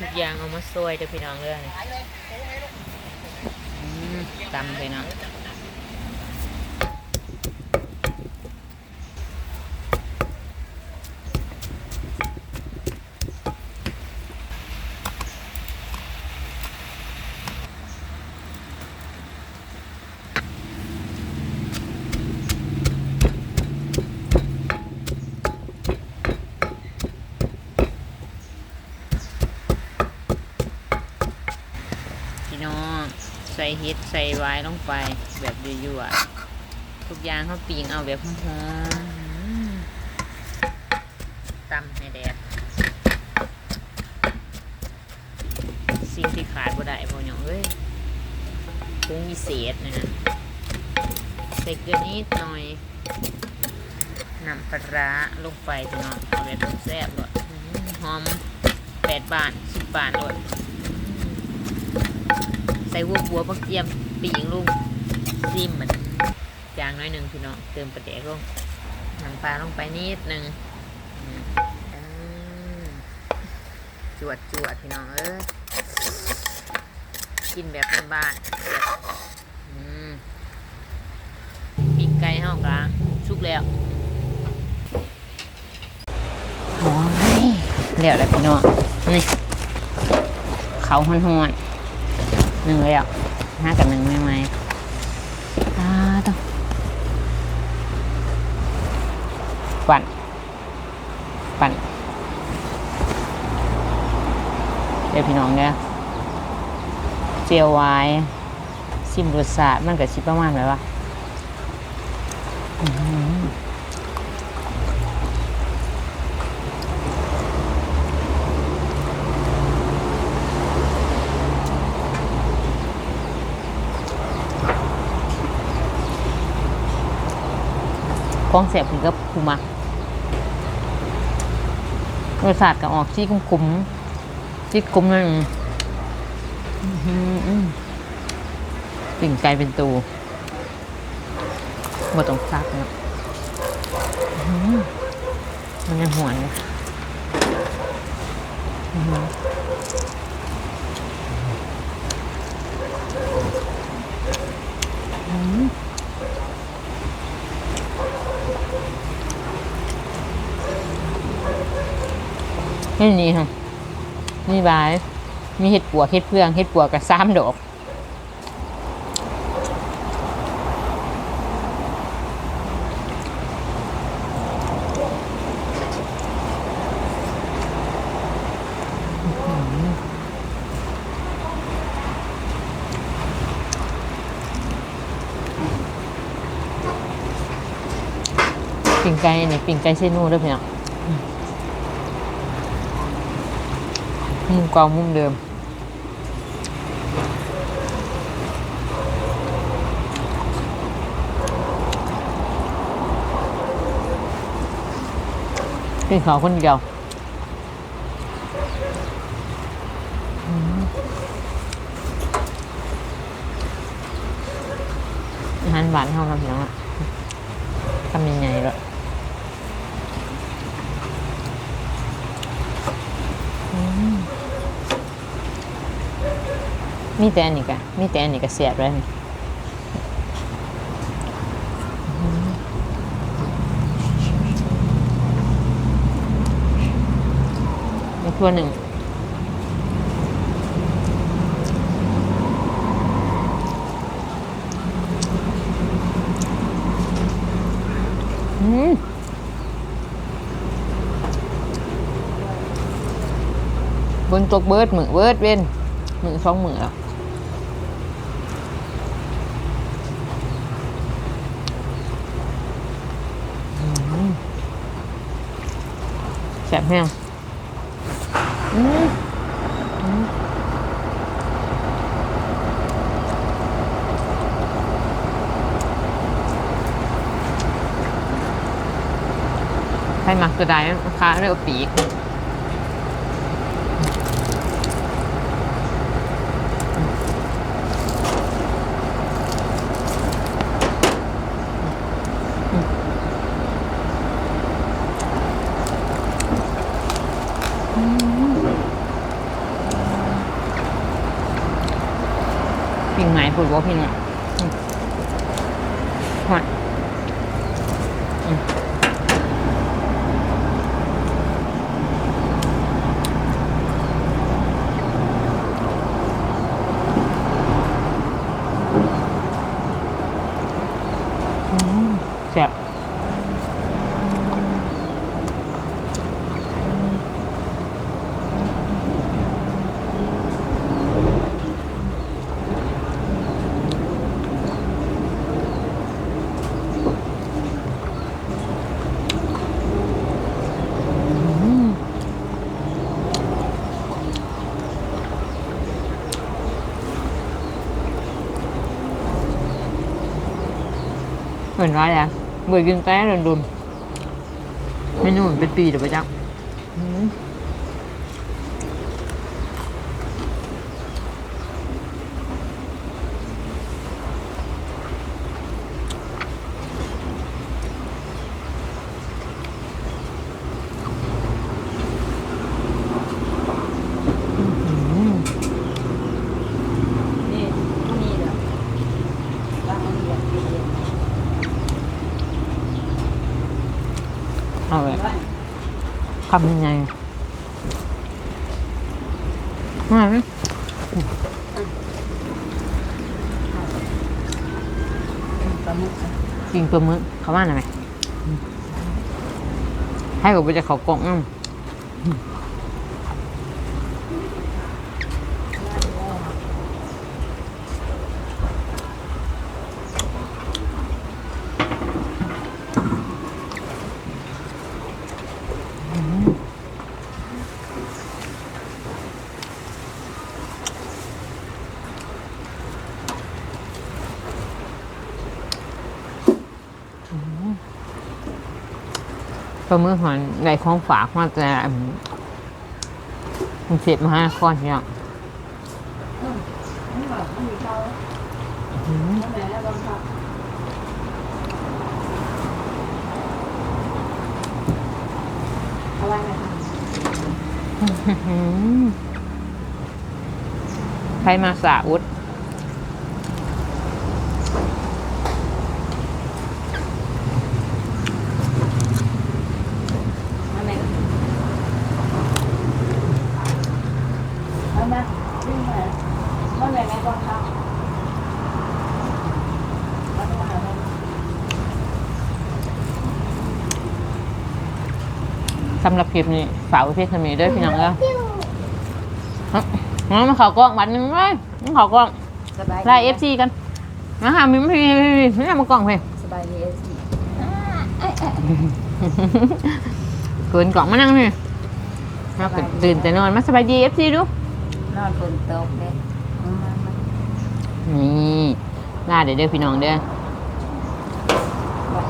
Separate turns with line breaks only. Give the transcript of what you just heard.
ทุกอย่างเอามาซอยเด้อพี่น้องเด้ออืมตำพี่น้อง พี่น้อง ใส่เฮ็ดใส่ไว้ลงไป แบบยั่วๆทุกอย่างเขาปีงเอาแบบหอมตำให้แดดสิ่งที่ขาดบ่ได้บ่หยองเอ้ยปรุงวิเศษนะใส่เกลือนิดหน่อยน้ำปลาร้าลงไปพี่น้องเอาแบบแซ่บเลยอื้อหือหอมแปดบาทสิบบาทเลย ใส่หัวบัวบักเทียมปีงลุงซิมมันจางน้อยหนึ่งพี่น้องเติมประเดกลงน้ำปลาลงไปนิดหนึ่งจวดจวดพี่น้องเอ้ยกินแบบบ้านๆอืมปีกไก่ห้องกลางชุกแล้วโอ้ยแล้วแหละพี่น้องนี่เขาห้อนๆ หนึ่งเลยอะห้ากับหนึ่งไม่ไหมตาต้องปั่นปั่นเดี๋ยวพี่น้องเนี่ยเจียวไว้ซิมรสชาติมันกับชิประมาณไหนวะ อื้องเสียบถึงกับคูมักรสชาติก็ออกที่คุ้มๆที่คุ้มนั่นอื้อหือปิ่งไก่เป็นตูบ่ต้องซักเนาะอื้อหือมันยังหวนเลยอื้อ นี่นี่ค่ะนี่บาย มีเห็ดปัวเห็ดเพื่องเห็ดปัวกับซ้ำดอกปิ่งไก่นี่ปิ่งไก่เส้นนู่ด้วยเพี่น้อ มุมก่ามุมเดิม เป็นขาคนเดียวอืมอาหารหวานเท่านั้นเนาะทำยังไงล่ะ มีแต่อันนี้กะมีแต่อันนี้กะเสียดไว้นี่มีทั่วหนึ่งอืมบนตกเบิร์ดมือเบิร์ดเว้นมือสองมือแล้ว บแห้งใครมักกระไดค้าเรียกปีก ปีกพูดว่าพี่น้องอืมฮอดอืมอืมแซ่บ เหมือนว่าอะไรเบื่อกินแต้โดนดุนเมนูเหมือนเป็นปีเดี๋ยวไปจังอืมอืม
นี่นี่เด้อว่ามันอยากกิน
เอาเลย
ว่า
ทำยังไงมาไหม
ปลาหมึก
กินปลาหมึกเขาว่าหน่อยไหมให้กับไปจะเขากล่องอืม ปลาหมึกหอนในของฝากมาแต่อืมกรุงเทพมหานครเนี่ย
นี่ว่ามีเขา
อืม
แม่แล้วบางครั้งเอาไว้ไหมคะ
อืมใครมาสาอุด
เอาไหมเอาไหมวิ่งไปเอาไหมแม่บางครั้งเอาไหมเอาไหม
สำ หรับคลิปนี้ฝากไว้เพียงเท่านี้เด้วยพี่น้องเด้องั้นมาเขากล้องบัตรหนึ่งไหมมาเขากล้อง
สบาย
ไล่เอฟซีกันมาหามิมพี่ไม่ได้มากล่องเพลง
สบายดีเอฟซี
เกินกล่องมานั่งพี่มาตื่นแต่นอนมาสบายดีเอฟซีดู
นอนฝนตกเลยเอามามา
นี่ลาเดี๋ยวเด้อพี่น้องเด้อ
ไว้